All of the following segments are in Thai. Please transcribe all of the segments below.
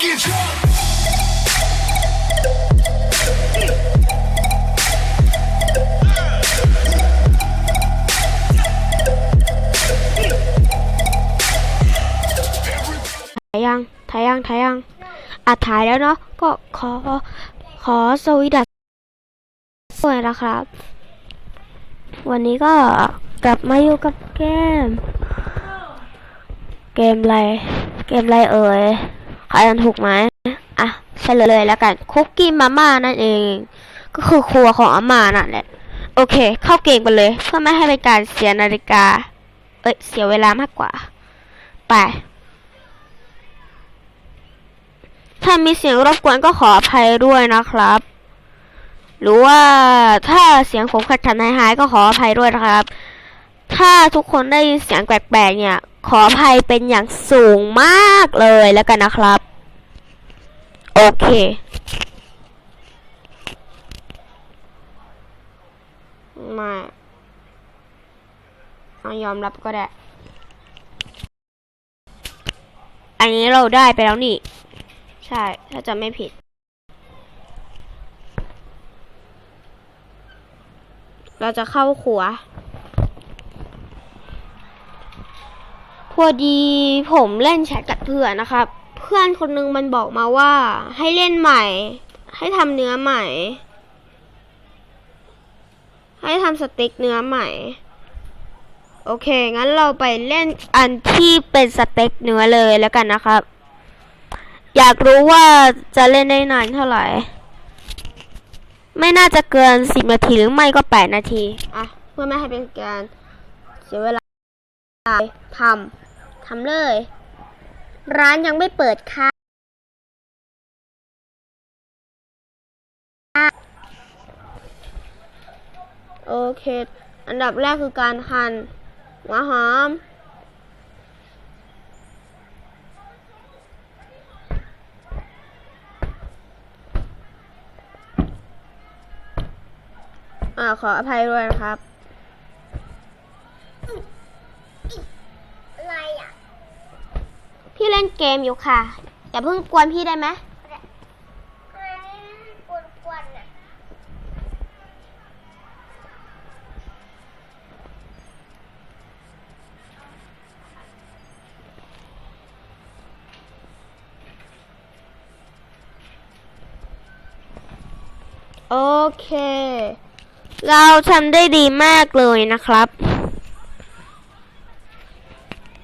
get drunk. ถ่ายยังถ่ายยังถ่ายยังอะถ่ายแล้วเนาะ ก็ขอ ขอสวีดัสสวยนะครับ วันนี้ก็กลับมาอยู่กับเกม เกมไร เกมไรเอ่ย ใครอ่านถูกไหมอะเฉลยเลยแล้วกันคุกกี้มาม่านั่นเอง ก็คือครัวของอาม่านั่นแหละ โอเค เข้าเกมกันเลย เพื่อไม่ให้เป็นการเสียนาฬิกา เอ้ย เสียเวลามากกว่า ไป ถ้ามีเสียงรบกวนก็ขออภัยด้วยนะครับ หรือว่าถ้าเสียงผมขัดขัดหายหายๆก็ขออภัยด้วยนะครับ ถ้าทุกคนได้ยินเสียงแปลกๆเนี่ย ขออภัยเป็นอย่างสูงมากเลยแล้วกันนะครับ โอเค มาเอายอมรับก็ได้ อันนี้เราได้ไปแล้วนี่ ใช่ ถ้าจะไม่ผิด เราจะเข้าครัว พอดีผมเล่นแชทกับเพื่อนนะครับ เพื่อนคนนึงมันบอกมาว่า ให้เล่นใหม่ ให้ทำเนื้อใหม่ ให้ทำสเต็กเนื้อใหม่ โอเค งั้นเราไปเล่นอันที่เป็นสเต็กเนื้อเลยแล้วกันนะครับ อยากรู้ว่าจะเล่นได้นานเท่าไหร่ ไม่น่าจะเกินสิบนาทีหรือไม่ก็แปดนาที อะ เพื่อไม่ให้เป็นการเสียเวลาทำ ทำเลย ร้านยังไม่เปิดค่ะ โอเค อันดับแรกคือการหั่นหัวหอม อ่าขออภัยด้วยนะครับ อะไรอะ พี่เล่นเกมอยู่ค่ะ อย่าเพิ่งกวนพี่ได้ไหมอะไรกวนๆอะโอเค เราทำได้ดีมากเลยนะครับ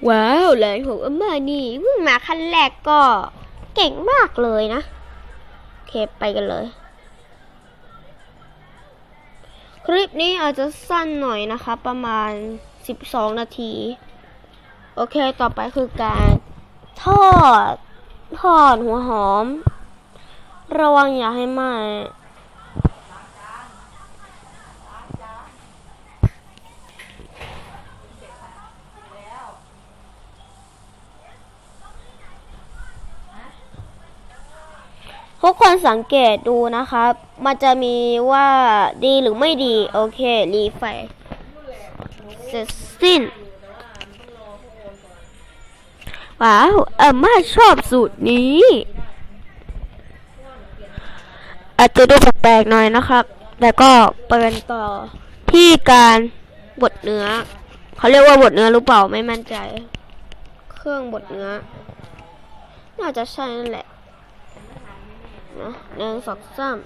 ว้าวแรงของอาม่านี่เพิ่งมาขั้นแรกก็เก่งมากเลยนะโอเคไปกันเลย คลิปนี้อาจจะสั้นหน่อยนะคะ ประมาณ 12 นาที โอเคต่อไปคือการทอด ทอดหัวหอม ระวังอย่าให้ไหม้ ทุกคนสังเกตดูนะครับ มันจะมีว่าดีหรือไม่ดี โอเค รีไฟเสร็จสิ้น ว้าวเออมาชอบสูตรนี้ อาจจะดูแปลกๆหน่อยนะครับ แต่ก็เปิดต่อที่การบดเนื้อ เขาเรียกว่าบดเนื้อหรือเปล่าไม่มั่นใจ เครื่องบดเนื้อ น่าจะใช่นั่นแหละ นะหนึ่งสองสาม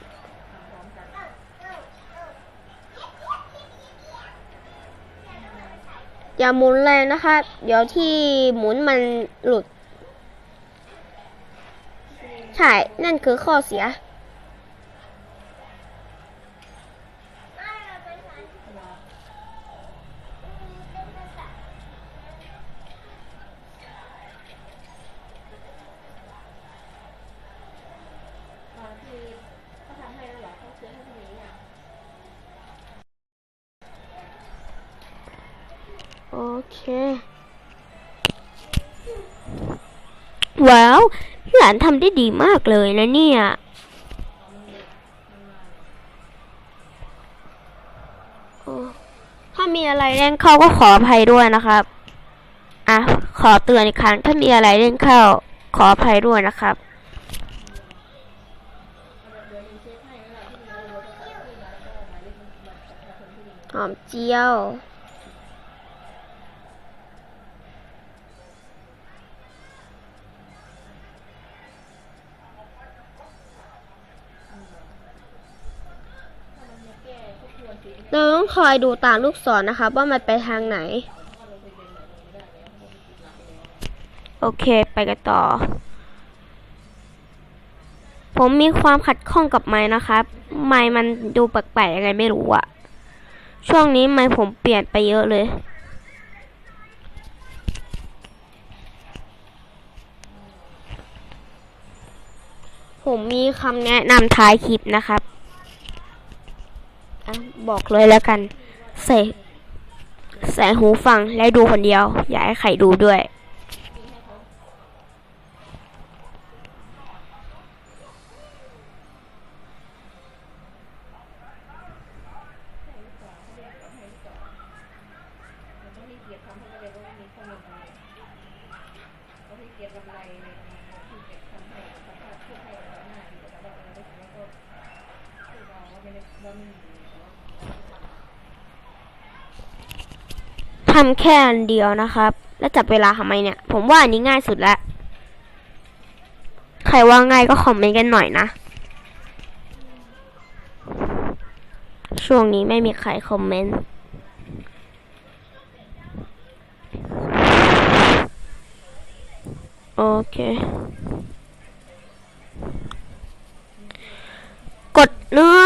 อย่าหมุนแรงนะคะ เดี๋ยวที่หมุนมันหลุด ใช่ นั่นคือข้อเสีย เค ว้าวพี่หลานทำได้ดีมากเลยนะเนี่ยถ้ามีอะไรเล่นเข้าก็ขออภัยด้วยนะครับ อะ ขอเตือนอีกครั้ง ถ้ามีอะไรเล่นเข้า ขออภัยด้วยนะครับหอมเจียว เราต้องคอยดูตามลูกศรนะคะว่ามันไปทางไหน โอเคไปกันต่อ ผมมีความขัดข้องกับไม้นะครับไม้มันดูแปลกๆยังไงไม่รู้อะช่วงนี้ไม้ผมเปลี่ยนไปเยอะเลยผมมีคำแนะนำท้ายคลิปนะครับอะ บอกเลยแล้วกัน ใส่ ใส่หูฟังและดูคนเดียว อย่าให้ใครดูด้วย ทำแค่อันเดียวนะครับ แล้วจับเวลาทำไมเนี่ย ผมว่าอันนี้ง่ายสุดแล้วใครว่าง่ายก็คอมเมนต์กันหน่อยนะ ช่วงนี้ไม่มีใครคอมเมนต์โอเค กดเนื้อ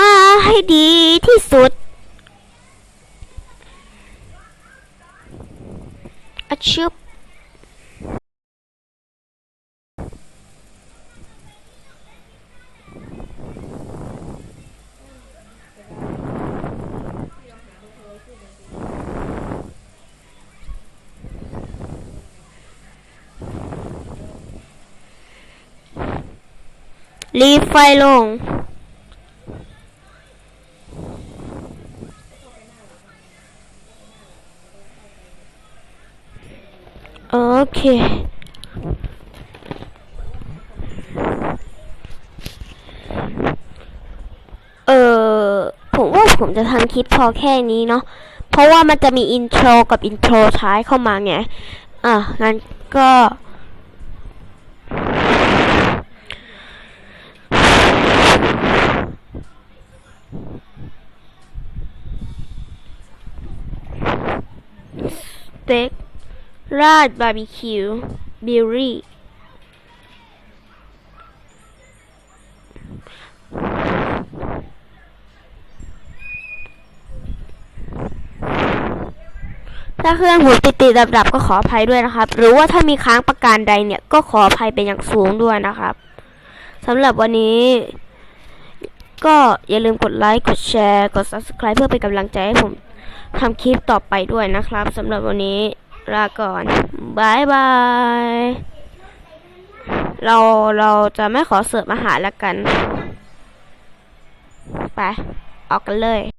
ให้ดีที่สุด อะชึบรีบไฟลง โอ เค เออผมว่าผมจะทำคลิปพอแค่นี้เนาะ เพราะว่ามันจะมีอินโทรกับอินโทรท้ายเข้ามาไง อะ งั้นก็เต็ก ราดบาร์บีคิวบิลลี่ถ้าเครื่องหูติดติดดับดับๆก็ขออภัยด้วยนะครับ หรือว่าถ้ามีค้างประการใดเนี่ยก็ขออภัยเป็นอย่างสูงด้วยนะครับสำหรับวันนี้ก็อย่าลืมกดไลค์ กดแชร์ กด subscribe เพื่อเป็นกำลังใจให้ผมทำคลิปต่อไปด้วยนะครับสำหรับวันนี้ ลาก่อนบายบาย เราเราจะไม่ขอเสิร์ฟอาหารแล้วกัน ไป ออกกันเลย